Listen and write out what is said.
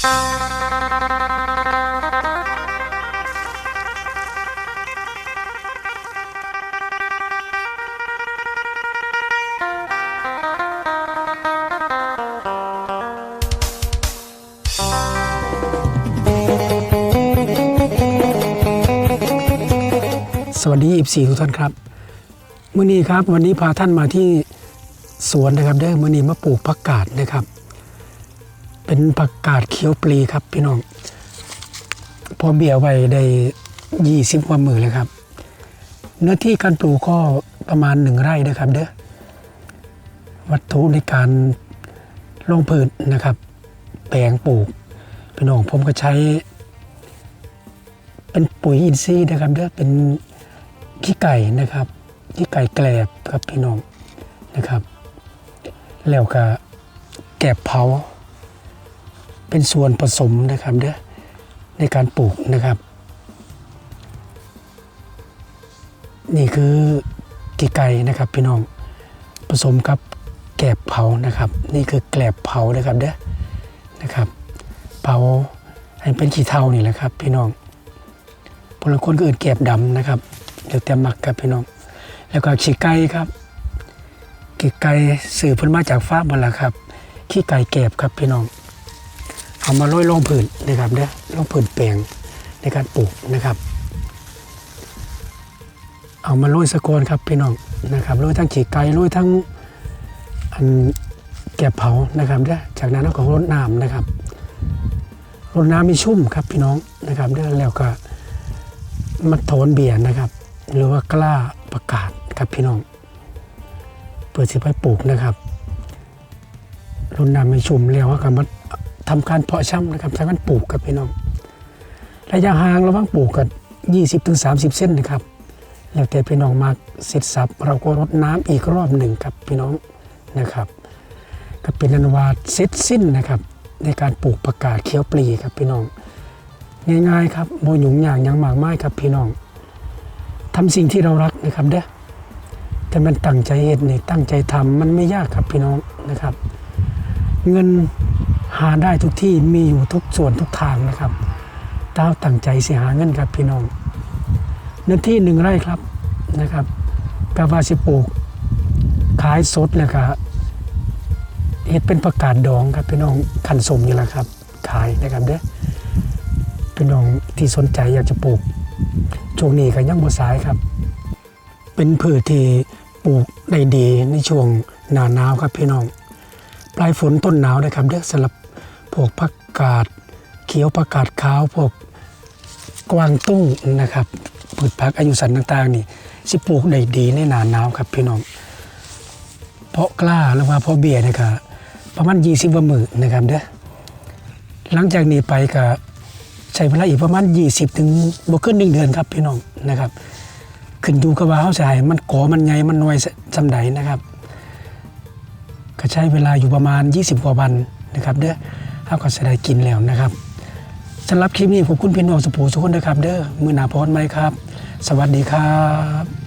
สวัสดีอีสีทุกท่านครับมื่อนี้ครับ วันนี้พาท่านมาที่สวนนะครับเด้อมื่อนี้มาปลูกผักกาดนะครับ เป็นผักกาดเขียวปลีครับพี่น้องพอเบี้ยไว้ได้ยี่สิบกว่ามือเลยครับ เนื้อที่การปลูกก็ประมาณหนึ่งไร่นะครับเด้อวัตถุในการลงพืชนะครับ แปลงปลูกพี่น้องผมก็ใช้ เป็นปุ๋ยอินทรีย์นะครับเด้อเป็นขี้ไก่นะครับขี้ไก่แกลบครับพี่น้องนะครับ แล้วก็แกบเผา เป็นส่วนผสมนะครับเด้อในการปลูกนะครับ นี่คือขี้ไก่นะครับพี่น้องผสมกับแกบเผานะครับ นี่คือแกลบเผานะครับเด้อนะครับ เผาให้เป็นขี้เถ้านี่แหละครับ พี่น้องพลคนก็อื่นเก็บดำนะครับเดี๋ยวเตรียมหมักครับพี่น้อง แล้วก็ขี้ไก่ครับขี้ไก่สื่อพิ่นมาจากฟ้าร์มหมดแล้วครับขี้ไก่เก็บครับพี่น้อง เอามาโรยลงผืนนะครับเด้อลงผืนแปลงในการปลูกนะครับ เอามาโรยสะโกนครับพี่น้องนะครับโรยทั้งขี้ไก่โรยทั้งอันแกบเผานะครับเด้อจากนั้นเราก็รดน้ำนะครับรดน้ำมีชุ่มครับพี่น้องนะครับเด้อแล้วก็มัดโทนเบียร์นะครับ หรือว่ากล้าประกาศครับพี่น้อง เปิดสิไปปลูกนะครับรุ่นน้ำไม่ชุ่มแล้วก็มา ทำการเพาะช่ำนะครับทำการปลูกครับพี่น้องระยะห่างระหว่างปลูกกัน20ถึง30 เส้นนะครับแล้วแต่พี่น้องมาเสร็จสับเราก็รดน้ำอีกรอบหนึ่งครับพี่น้องนะครับ ก็เป็นอนวาเสร็จสิ้นนะครับ ในการปลูกประกาศเขียวปลีครับพี่น้อง ง่ายๆครับโมหยุ่งอย่างยังมากไม้ครับพี่น้องทำสิ่งที่เรารักนะครับเด้อแต่มันตั้งใจเหตุนี่ตั้งใจทำมันไม่ยากครับพี่น้องนะครับ เงิน หาได้ทุกที่มีอยู่ทุกส่วนทุกทางนะครับต้าวตั้งใจเสียหาเงินครับพี่น้องเนื้อที่หนึ่งไร่ครับนะครับกาวาสิปลูกขายสดเลยครับเห็ดเป็นประกาศดองครับพี่น้องขันสมอยู่แล้วครับ ขายนะครับเด้อพี่น้องที่สนใจอยากจะปลูกช่วงนี้ก็ยังบ่สายครับ เป็นพืชที่ปลูกได้ดีในช่วงหน้าหนาวครับพี่น้อง ลายฝนต้นหนาวนะครับเด้อสำหรับพวกผักกาดเขียวผักกาดขาวพวกกวางตุ้งนะครับพืชผักอายุสันต่างๆนี่สิปลูกได้ดีในหนาหนาวครับพี่น้องเพาะกล้าหรือว่าเพาะเบี้ยนะครับประมาณ20ว่ามือนะครับเด้อหลังจากนี้ไปก็ใช้เวลาอีกประมาณ 20 ถึงบ่เกินหนึ่งเดือนครับพี่น้องนะครับ ขึ้นอยู่กับว่าเฮาให้มันก่อมันใหญ่มันน้อยจำใดนะครับ ก็ใช้เวลาอยู่ประมาณ 20 กว่าวันนะครับเด้อเฮาก็สิได้กินแล้วนะครับสำหรับคลิปนี้ผมคุณพี่น้องสุภูสุขคนนะครับ เด้อมือหนาพรไหมครับ สวัสดีครับ